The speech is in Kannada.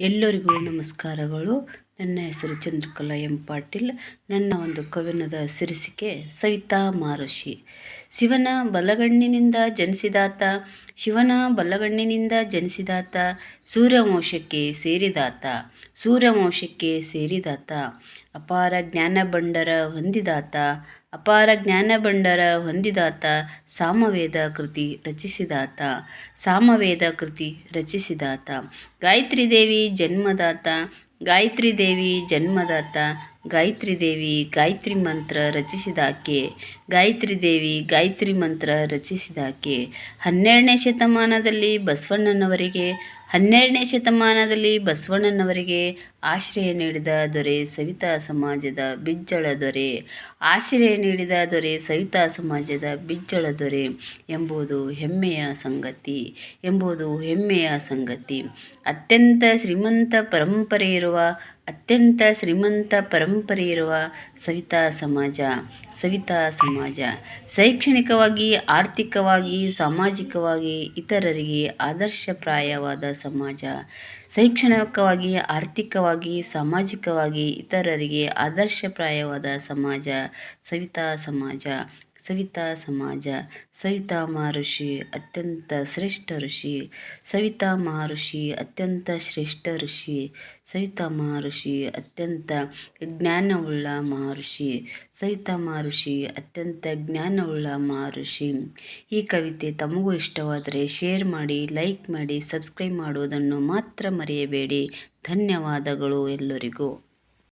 ಎಲ್ಲರಿಗೂ ನಮಸ್ಕಾರಗಳು. ನನ್ನ ಹೆಸರು ಚಂದ್ರಕಲಾ ಎಂ ಪಾಟೀಲ್. ನನ್ನ ಒಂದು ಕವನದ ಸಿರಿಸಿಕೆ ಸವಿತಾ ಮಾರುಷಿ. ಶಿವನ ಬಲಗಣ್ಣಿನಿಂದ ಜನಿಸಿದಾತ, ಶಿವನ ಬಲಗಣ್ಣಿನಿಂದ ಜನಿಸಿದಾತ, ಸೂರ್ಯವಂಶಕ್ಕೆ ಸೇರಿದಾತ ಸೂರ್ಯವಂಶಕ್ಕೆ ಸೇರಿದಾತ, ಅಪಾರ ಜ್ಞಾನ ಬಂಡರ ಹೊಂದಿದಾತ, ಅಪಾರ ಜ್ಞಾನ ಬಂಡರ ಹೊಂದಿದಾತ, ಸಾಮವೇದ ಕೃತಿ ರಚಿಸಿದಾತ, ಸಾಮವೇದ ಕೃತಿ ರಚಿಸಿದಾತ. ಗಾಯತ್ರಿ ದೇವಿ ಜನ್ಮದಾತ ಗಾಯತ್ರಿ ದೇವಿ ಜನ್ಮದಾತ, ಗಾಯತ್ರಿ ದೇವಿ ಗಾಯತ್ರಿ ಮಂತ್ರ ರಚಿಸಿದಾಕೆ, ಗಾಯತ್ರಿ ದೇವಿ ಗಾಯತ್ರಿ ಮಂತ್ರ ರಚಿಸಿದಾಕೆ. ಹನ್ನೆರಡನೇ ಶತಮಾನದಲ್ಲಿ ಬಸವಣ್ಣನವರಿಗೆ ಹನ್ನೆರಡನೇ ಶತಮಾನದಲ್ಲಿ ಬಸವಣ್ಣನವರಿಗೆ ಆಶ್ರಯ ನೀಡಿದ ದೊರೆ ಸವಿತಾ ಸಮಾಜದ ಬಿಜ್ಜಳ ದೊರೆ. ಆಶ್ರಯ ನೀಡಿದ ದೊರೆ ಸವಿತಾ ಸಮಾಜದ ಬಿಜ್ಜಳ ದೊರೆ ಎಂಬುದು ಹೆಮ್ಮೆಯ ಸಂಗತಿ, ಎಂಬುದು ಹೆಮ್ಮೆಯ ಸಂಗತಿ. ಅತ್ಯಂತ ಶ್ರೀಮಂತ ಪರಂಪರೆ ಇರುವ, ಅತ್ಯಂತ ಶ್ರೀಮಂತ ಪರಂಪರೆ ಇರುವ ಸವಿತಾ ಸಮಾಜ ಸವಿತಾ ಸಮಾಜ. ಶೈಕ್ಷಣಿಕವಾಗಿ, ಆರ್ಥಿಕವಾಗಿ, ಸಾಮಾಜಿಕವಾಗಿ ಇತರರಿಗೆ ಆದರ್ಶಪ್ರಾಯವಾದ ಸಮಾಜ. ಶೈಕ್ಷಣಿಕವಾಗಿ ಆರ್ಥಿಕವಾಗಿ ಸಾಮಾಜಿಕವಾಗಿ ಇತರರಿಗೆ ಆದರ್ಶಪ್ರಾಯವಾದ ಸಮಾಜ. ಸವಿತಾ ಸಮಾಜ. ಸವಿತಾ ಸಮಾಜ, ಸವಿತಾ ಮಹರ್ಷಿ ಅತ್ಯಂತ ಶ್ರೇಷ್ಠ ಋಷಿ, ಸವಿತಾ ಮಹರ್ಷಿ ಅತ್ಯಂತ ಶ್ರೇಷ್ಠ ಋಷಿ, ಸವಿತಾ ಮಹರ್ಷಿ ಅತ್ಯಂತ ಜ್ಞಾನವುಳ್ಳ ಮಹರ್ಷಿ, ಸವಿತಾ ಮಹರ್ಷಿ ಅತ್ಯಂತ ಜ್ಞಾನವುಳ್ಳ ಮಹರ್ಷಿ. ಈ ಕವಿತೆ ತಮಗೂ ಇಷ್ಟವಾದರೆ ಶೇರ್ ಮಾಡಿ, ಲೈಕ್ ಮಾಡಿ, ಸಬ್ಸ್ಕ್ರೈಬ್ ಮಾಡುವುದನ್ನು ಮಾತ್ರ ಮರೆಯಬೇಡಿ. ಧನ್ಯವಾದಗಳು ಎಲ್ಲರಿಗೂ.